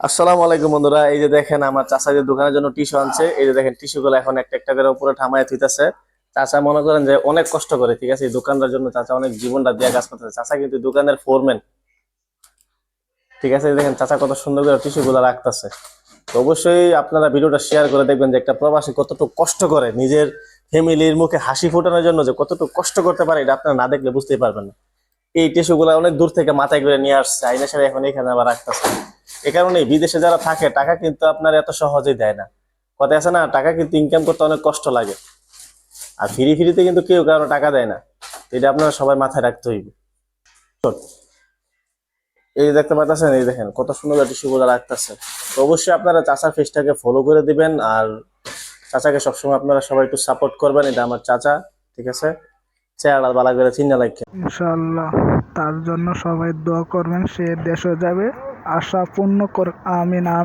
আসসালামু আলাইকুম বন্ধুরা, এই যে দেখেন আমার যে দোকানের জন্য টিস্যু আনছে, এই যে দেখেন টিস্যু গুলো এখন একটা একটা করে উপরে ঠামায় থুইতেছে। চাচা মনে করেন যে অনেক কষ্ট করে, ঠিক আছে, এই দোকানটার জন্য চাচা অনেক জীবনটা দিয়ে কাজ করতেছে। চাচা কিন্তু দোকানের ফোরম্যান ঠিক আছে দেখেন চাচা কত সুন্দর করে টিস্যু গুলো রাখতেছে। তো অবশ্যই আপনারা ভিডিওটা শেয়ার করে দেখবেন যে একটা প্রবাসী কতটুকু কষ্ট করে নিজের ফ্যামিলির মুখে হাসি ফোটানোর জন্য যে কতটুকু কষ্ট করতে পারে, এটা আপনারা না দেখলে বুঝতেই পারবেন না। এই টিস্যু গুলো অনেক দূর থেকে মাথায় করে নিয়ে আসছে আইনা সাহেব এখন এখানে আবার রাখতেছে। এ কারণে বিদেশে যারা থাকে, টাকা কিন্তু আপনার এত সহজেই দেয় না। কথা আছে না, টাকা কিন্তু ইনকাম করতে অনেক কষ্ট লাগে। আর ফ্রি ফ্রিতে কিন্তু কেউ কারও টাকা দেয় না। এটা আপনারা সবাই মাথায় রাখতে হইবে। এই দেখতে পাচ্ছেন, এই দেখেন কত সুন্দর টিস্যু গুলো রাখতেছে। তো অবশ্যই আপনারা চাচার ফেসটাকে ফলো করে দিবেন, আর চাচাকে সবসময় আপনারা সবাই একটু সাপোর্ট করবেন। এটা আমার চাচা, ঠিক আছে? চেহারা ভালো করে চিন্তা লাগছে ইনশাল্লাহ তার জন্য সবাই দোয়া করবেন, সে দেশে যাবে। আশা পূর্ণ কর আমিন আমিন।